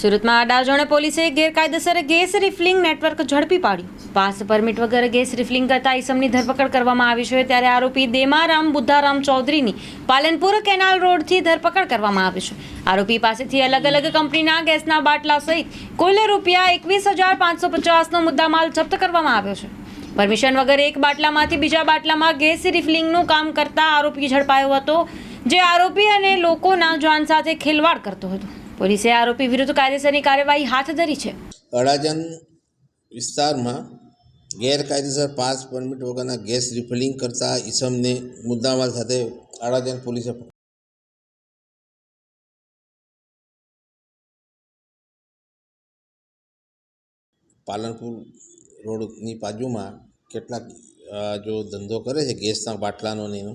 સુરતમાં અડાજણે પોલીસે ગેરકાયદેસર ગેસ રિફિલિંગ નેટવર્ક ઝડપી પાડ્યું. પાસ પરમિટ વગર ગેસ રિફિલિંગ કરતા ઈસમની ધરપકડ કરવામાં આવી છે ત્યારે આરોપી દેમારામ બુદ્ધારામ ચૌધરીની પાલનપુર કેનાલ રોડથી ધરપકડ કરવામાં આવી છે. આરોપી પાસેથી અલગ અલગ કંપનીના ગેસના બાટલા સહિત કુલ રૂપિયા એકવીસ હજાર પાંચસો પચાસનો મુદ્દામાલ જપ્ત કરવામાં આવ્યો છે. પરમિશન વગર એક બાટલામાંથી બીજા બાટલામાં ગેસ રિફિલિંગનું કામ કરતા આરોપી ઝડપાયો હતો, જે આરોપી અને લોકોના જાન સાથે ખેલવાડ કરતો હતો. પોલીસે આરોપી વિરુદ્ધ કાયદેસરની કાર્યવાહી હાથ ધરી છે. અડાજણ વિસ્તારમાં ગેરકાયદેસર પાસ પરમિટ વગરના ગેસ રિફિલિંગ કરતા ઈસમને મુદ્દામાલ સાથે અડાજણ પોલીસે પાલનપુર રોડની બાજુમાં કેટલાક જો ધંધો કરે છે ગેસના બાટલાનો ને એનો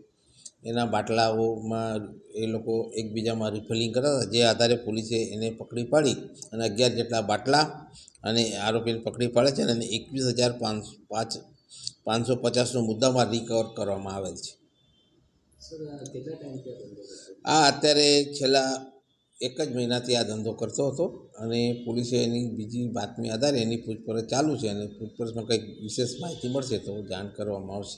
એના બાટલાઓમાં એ લોકો એકબીજામાં રિફિલિંગ કરતા હતા. જે આધારે પોલીસે એને પકડી પાડી અને અગિયાર જેટલા બાટલા અને આરોપીને પકડી પાડે છે અને એકવીસ હજાર પાંચ પાંચ પાંચસો પચાસનો મુદ્દામાં રિકવર કરવામાં આવેલ છે? આ અત્યારે છેલ્લા એક જ મહિનાથી આ ધંધો કરતો હતો અને પોલીસે એની બીજી બાતમી આધારે એની પૂછપરછ ચાલુ છે અને પૂછપરછમાં કંઈક વિશેષ માહિતી મળશે તો જાણ કરવામાં આવશે.